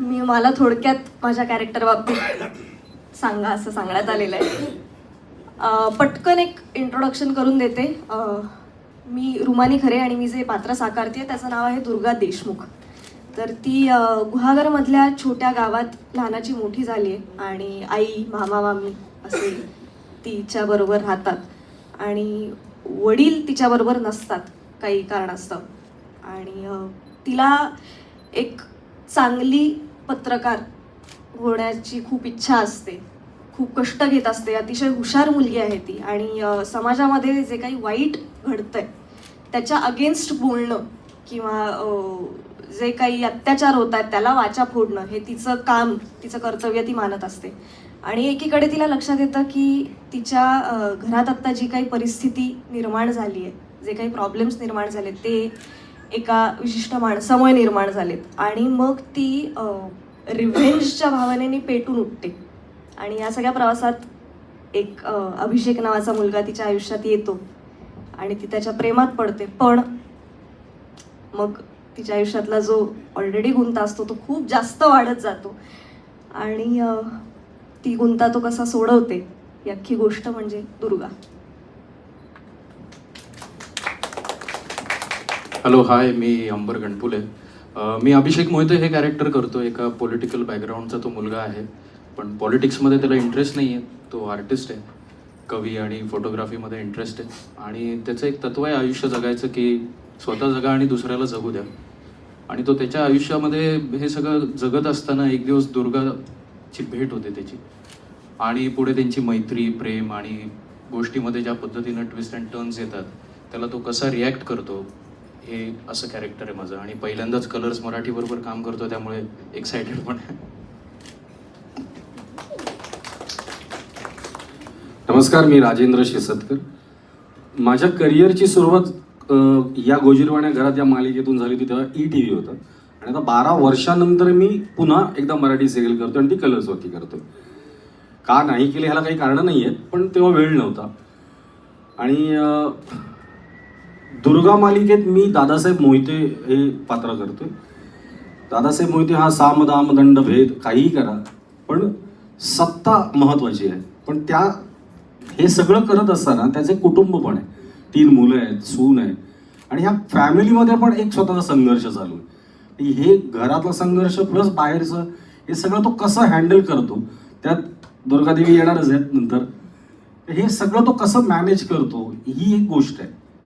मी मला थोडक्यात माझ्या कॅरेक्टर बाबतीत सांगा असं सांगण्यात आलेलं आहे. पटकन एक इंट्रोडक्शन करून देते. मी रुमानी खरे आणि मी जे पात्र साकारते त्याचं नाव आहे दुर्गा देशमुख. तर ती गुहागरमधल्या छोट्या गावात लहानाची मोठी झाली आहे आणि आई मामा मामी असे तिच्याबरोबर राहतात. आणि वडील तिच्याबरोबर नसतात काही कारणास्तव. आणि तिला एक चांगली पत्रकार होण्याची खूप इच्छा असते. खूप कष्ट घेत असते. अतिशय हुशार मुलगी आहे ती. आणि समाजामध्ये जे काही वाईट घडतंय त्याच्या अगेन्स्ट बोलणं किंवा जे काही अत्याचार होत आहेत त्याला वाचा फोडणं हे तिचं काम तिचं कर्तव्य ती मानत असते. आणि एकीकडे तिला लक्षात येतं की तिच्या घरात आत्ता जी काही परिस्थिती निर्माण झाली आहे जे काही प्रॉब्लेम्स निर्माण झाले ते एका विशिष्ट माणसामुळे निर्माण झालेत. आणि मग ती रिव्हेंजच्या भावनेने पेटून उठते. आणि या सगळ्या प्रवासात एक अभिषेक नावाचा मुलगा तिच्या आयुष्यात येतो. आणि ती त्याच्या प्रेमात पडते. पण मग तिच्या आयुष्यातला जो ऑलरेडी गुंता असतो तो खूप जास्त वाढत जातो. आणि ती गुंता तो कसा सोडवते ही अख्खी गोष्ट म्हणजे दुर्गा. हॅलो हाय मी अंबर गणपुले. मी अभिषेक मोहिते हे कॅरेक्टर करतो एका पॉलिटिकल बॅकग्राऊंडचा तो मुलगा आहे. पण पॉलिटिक्समध्ये त्याला इंटरेस्ट नाही आहे तो आर्टिस्ट आहे. कवी आणि फोटोग्राफीमध्ये इंटरेस्ट आहे. आणि त्याचं एक तत्व आहे आयुष्य जगायचं की स्वतः जगा आणि दुसऱ्याला जगू द्या. आणि तो त्याच्या आयुष्यामध्ये हे सगळं जगत असताना एक दिवस दुर्गाची भेट होते त्याची. आणि पुढे त्यांची मैत्री प्रेम आणि गोष्टीमध्ये ज्या पद्धतीनं ट्विस्ट अँड टर्न्स येतात त्याला तो कसा रिॲक्ट करतो हे असं कॅरेक्टर आहे माझं. आणि पहिल्यांदाच कलर्स मराठी बरोबर काम करतो त्यामुळे एक्सायटेड पण आहे. नमस्कार मी राजेंद्र शिसतकर. माझ्या करिअरची सुरुवात या गोजीरवाण्या घरात या मालिकेतून झाली होती तेव्हा ई टी व्ही होतं. आणि आता बारा वर्षानंतर मी पुन्हा एकदा मराठी सिरियल करतो आणि ती कलर्सवरती करतो का नाही केले ह्याला काही कारणं नाही आहेत पण तेव्हा वेळ नव्हता. आणि दुर्गा मालिकेत मी दादासाहेब मोहिते हे पात्र करतोय. दादासाहेब मोहिते हा साम दाम दंड भेद काहीही करा पण सत्ता महत्वाची आहे. पण त्या हे सगळं करत असताना त्याचे कुटुंब पण आहे. तीन मुलं आहेत सून आहे. आणि ह्या फॅमिलीमध्ये पण एक स्वतःचा संघर्ष चालू आहे. हे घरातला संघर्ष प्लस बाहेरचं हे सगळं तो कसं हँडल करतो त्यात दुर्गादेवी येणारच आहेत नंतर. हे सगळं तो कसं मॅनेज करतो ही एक गोष्ट आहे.